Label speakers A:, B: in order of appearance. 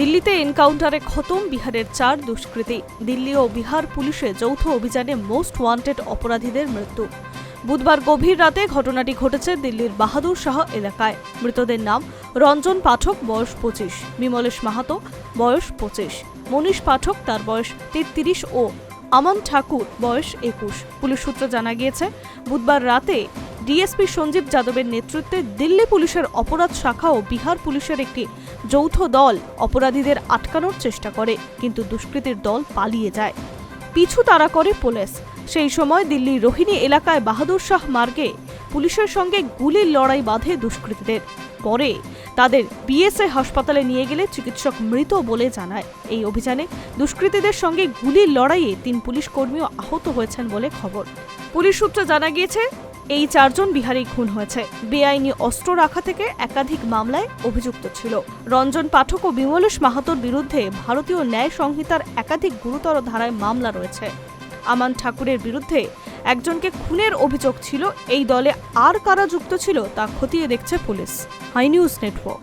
A: দিল্লিতে এনকাউন্টারে খতম বিহারের চার দুষ্কৃতী। দিল্লি ও বিহার পুলিশে যৌথ অভিযানে মোস্ট ওয়ান্টেড অপরাধীদের মৃত্যু। বুধবার গভীর রাতে ঘটনাটি ঘটেছে দিল্লির বাহাদুর শাহ এলাকায়। মৃতদের নাম রঞ্জন পাঠক, বয়স পঁচিশ। বিমলেশ মাহাতো, বয়স পঁচিশ। মনীষ পাঠক, তার বয়স তেত্রিশ ও আমান ঠাকুর, বয়স একুশ। পুলিশ সূত্রে জানা গিয়েছে, বুধবার রাতে ডিএসপি সঞ্জীব যাদবের নেতৃত্বে দিল্লি পুলিশের অপরাধ শাখা ও বিহার পুলিশের একটি যৌথ দল অপরাধীদের আটকানোর চেষ্টা করে, কিন্তু দুষ্কৃতীর দল পালিয়ে যায়। পিছু তাড়া করে পুলিশ। সেই সময় দিল্লির রোহিণী এলাকায় বাহাদুর শাহ মার্গে পুলিশের সঙ্গে গুলির লড়াই বাঁধে দুষ্কৃতীদের। পরে তাদের বিএসএ হাসপাতালে নিয়ে গেলে চিকিৎসক মৃত বলে জানায়। এই অভিযানে দুষ্কৃতীদের সঙ্গে গুলির লড়াইয়ে তিন পুলিশ কর্মীও আহত হয়েছেন বলে খবর। পুলিশ সূত্রে জানা গিয়েছে এই চারজন বিহারি খুন হয়েছে। বেআইনি অস্ত্র রাখা থেকে একাধিক মামলায় অভিযুক্ত ছিল। রঞ্জন পাঠক ও বিমলেশ মাহাতোর বিরুদ্ধে ভারতীয় ন্যায় সংহিতার একাধিক গুরুতর ধারায় মামলা রয়েছে। আমান ঠাকুরের বিরুদ্ধে একজনকে খুনের অভিযোগ ছিল। এই দলে আর কারা যুক্ত ছিল তা খতিয়ে দেখছে পুলিশ। High news network.